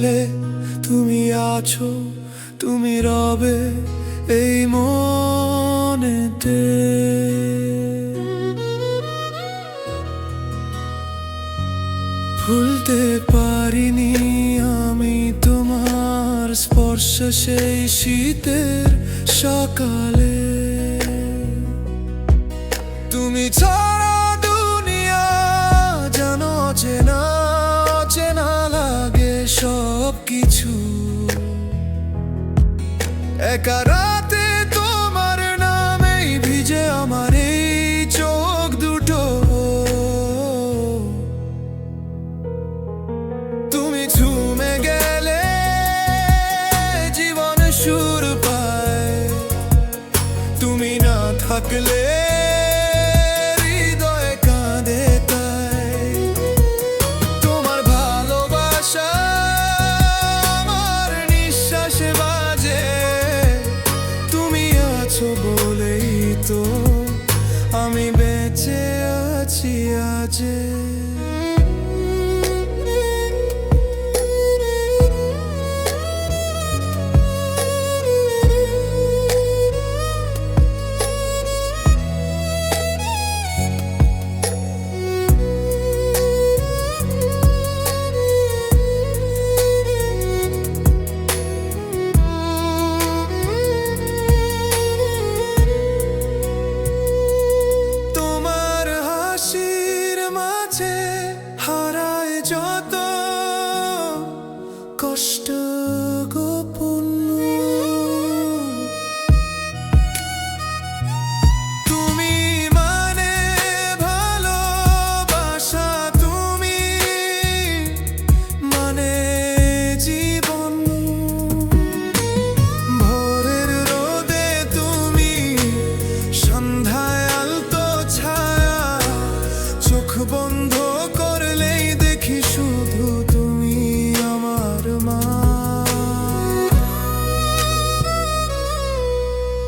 চাইলে তুমি আছো, তুমি রবে এই মনেতে। ভুলতে পারিনি আমি তোমার স্পর্শ সেই শীতের সকালে। তুমি ছাড়া কিছু। একা রাতে তোমার নামেই ভিজে আমার এই চোখ দুটো। তুমি ছুমে গেলে জীবন সুর পায়। তুমি না থাকলে আছো বলেই তো আমি বেঁচে আছি আজে। to